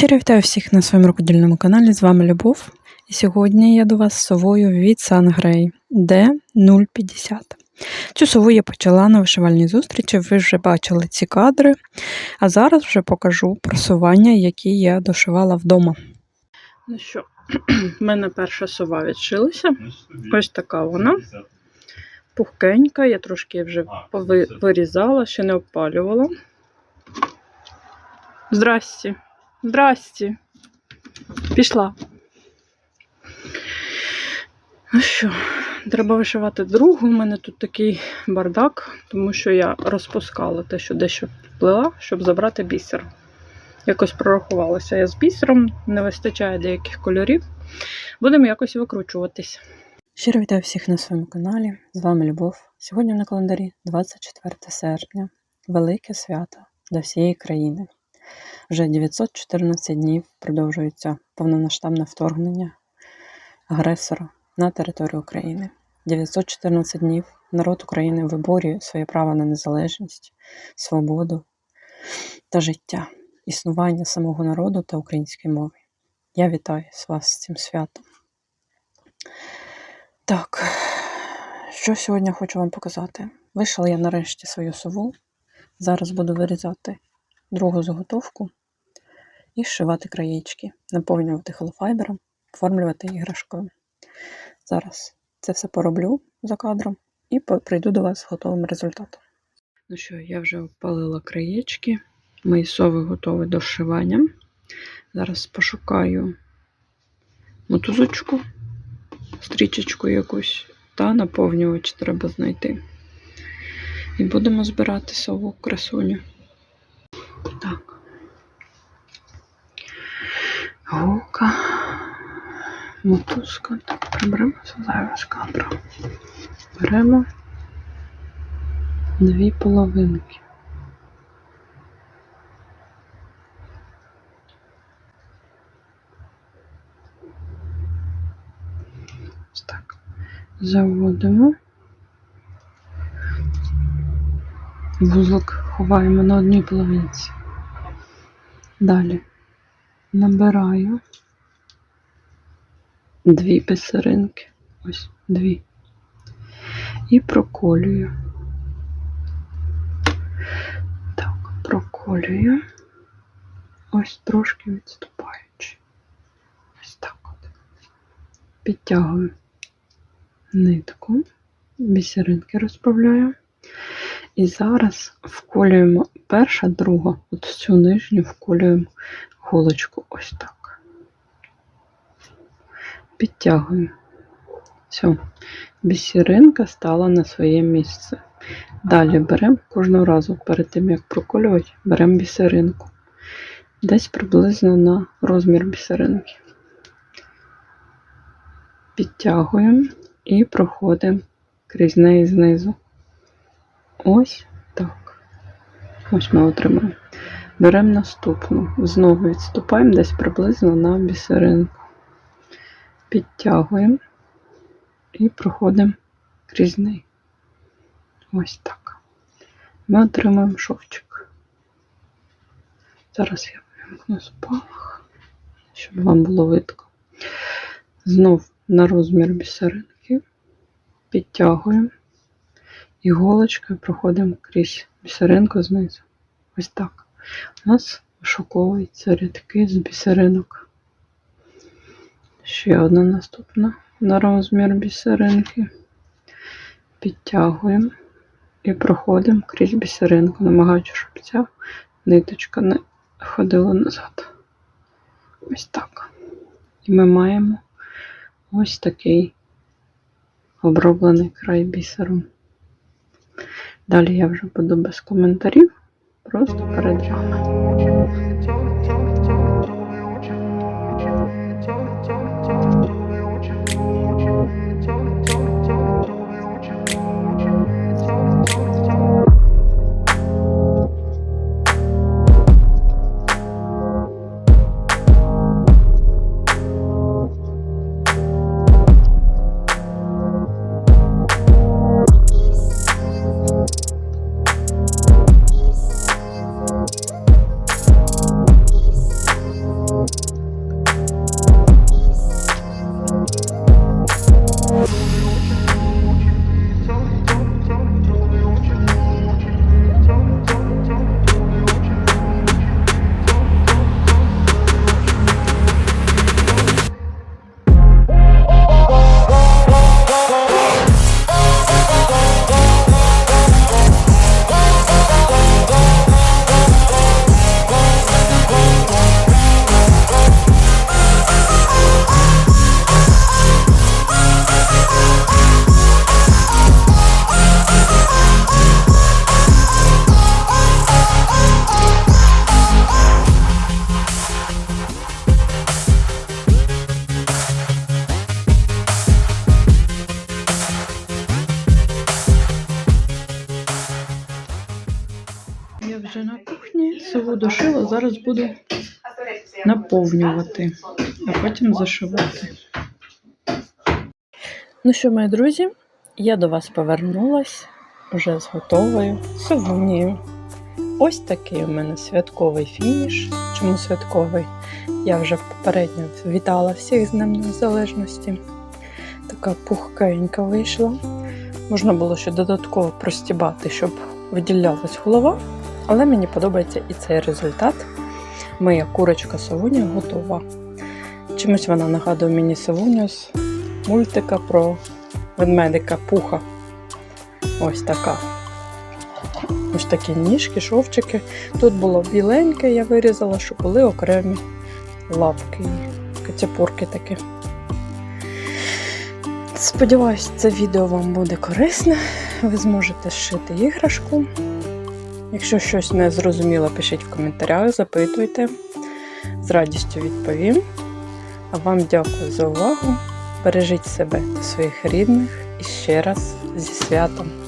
Щиро вітаю всіх на своєму рукодільному каналі. З вами Любов. І сьогодні я до вас з совою від Сангрей D050. Цю сову я почала на вишивальній зустрічі. Ви вже бачили ці кадри. А зараз вже покажу просування, які я дошивала вдома. Ну що, в мене перша сова відшилася. Ось така вона. Пухкенька, я трошки вже пови- вирізала, ще не обпалювала. Здрасті. Здрасті. Пішла. Ну що, треба вишивати другу. У мене тут такий бардак, тому що я розпускала те, що дещо плела, щоб забрати бісер. Якось прорахувалася я з бісером, не вистачає деяких кольорів. Будемо якось викручуватись. Щиро вітаю всіх на своєму каналі. З вами Любов. Сьогодні на календарі 24 серпня. Велике свято для всієї країни. Вже 914 днів продовжується повномасштабне вторгнення агресора на територію України. 914 днів народ України виборює своє право на незалежність, свободу та життя, існування самого народу та української мови. Я вітаю вас з цим святом. Так, що сьогодні хочу вам показати? Вишила я нарешті свою сову. Зараз буду вирізати другу заготовку і зшивати краєчки, наповнювати холофайбером, оформлювати іграшкою. Зараз це все пороблю за кадром і прийду до вас з готовим результатом. Ну що, я вже опалила краєчки, мої сови готові до зшивання. Зараз пошукаю мотузочку, стрічечку якусь та наповнювач треба знайти. І будемо збирати сову красуню. Так. Голка, мотузка. Так, приберемо зайве з кадра. Беремо дві половинки. Ось так. Заводимо. Вузлик ховаємо на одній половинці. Далі набираю дві писаринки. Ось дві. І проколюю. Так, проколюю. Ось трошки відступаючи. Ось так от. Підтягую нитку, бісеринки розправляю. І зараз вколюємо перша, друга, от цю нижню вколюємо голочку ось так. Підтягуємо. Все, бісеринка стала на своє місце. Далі беремо кожного разу перед тим, як проколювати, беремо бісеринку. Десь приблизно на розмір бісеринки. Підтягуємо і проходимо крізь неї знизу. Ось так. Ось ми отримаємо. Беремо наступну. Знову відступаємо десь приблизно на бісеринку. Підтягуємо і проходимо крізь неї. Ось так. Ми отримаємо шовчик. Зараз я вимкну спалах, щоб вам було видно. Знов на розмір бісеринки. Підтягуємо. Іголочкою проходимо крізь бісеринку знизу. Ось так. У нас вишуковуються рядки з бісеринок. Ще одна наступна на розмір бісеринки. Підтягуємо і проходимо крізь бісеринку, намагаючись, щоб ця ниточка не ходила назад. Ось так. І ми маємо ось такий оброблений край бісером. Далі я вже буду без коментарів, просто перед сову дошила, зараз буду наповнювати, а потім зашивати. Ну що, мої друзі, я до вас повернулась вже з готовою совунією. Ось такий у мене святковий фініш. Чому святковий? Я вже попередньо вітала всіх з Днем Незалежності. Така пухкенька вийшла. Можна було ще додатково простібати, щоб виділялась голова, але мені подобається і цей результат. Моя курочка Савуня готова. Чимось вона нагадує мені Савуню з мультика про ведмедика Пуха. Ось така. Ось такі ніжки, шовчики. Тут було біленьке, я вирізала, щоб були окремі лапки і кацяпурки такі. Сподіваюсь, це відео вам буде корисне. Ви зможете зшити іграшку. Якщо щось не зрозуміло, пишіть в коментарях, запитуйте. З радістю відповім. А вам дякую за увагу. Бережіть себе та своїх рідних і ще раз зі святом!